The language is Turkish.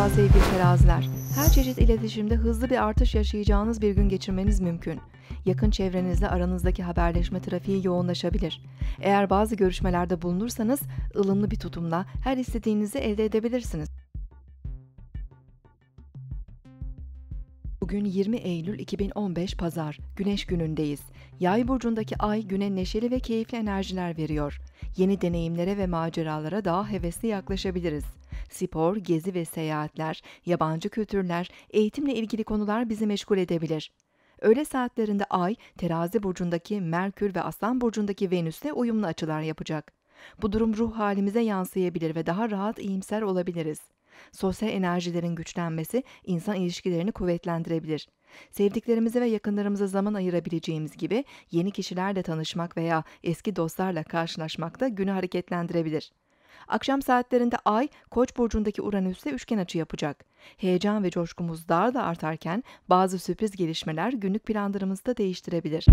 Merhaba sevgili teraziler. Her çeşit iletişimde hızlı bir artış yaşayacağınız bir gün geçirmeniz mümkün. Yakın çevrenizle aranızdaki haberleşme trafiği yoğunlaşabilir. Eğer bazı görüşmelerde bulunursanız ılımlı bir tutumla her istediğinizi elde edebilirsiniz. Bugün 20 Eylül 2015 Pazar, Güneş günündeyiz. Yay burcundaki ay güne neşeli ve keyifli enerjiler veriyor. Yeni deneyimlere ve maceralara daha hevesli yaklaşabiliriz. Spor, gezi ve seyahatler, yabancı kültürler, eğitimle ilgili konular bizi meşgul edebilir. Öğle saatlerinde Ay, Terazi burcundaki Merkür ve Aslan burcundaki Venüs'le uyumlu açılar yapacak. Bu durum ruh halimize yansıyabilir ve daha rahat iyimser olabiliriz. Sosyal enerjilerin güçlenmesi insan ilişkilerini kuvvetlendirebilir. Sevdiklerimize ve yakınlarımıza zaman ayırabileceğimiz gibi yeni kişilerle tanışmak veya eski dostlarla karşılaşmak da günü hareketlendirebilir. Akşam saatlerinde Ay, Koç burcundaki Uranüs'le üçgen açı yapacak. Heyecan ve coşkumuz daha da artarken bazı sürpriz gelişmeler günlük planlarımızı da değiştirebilir.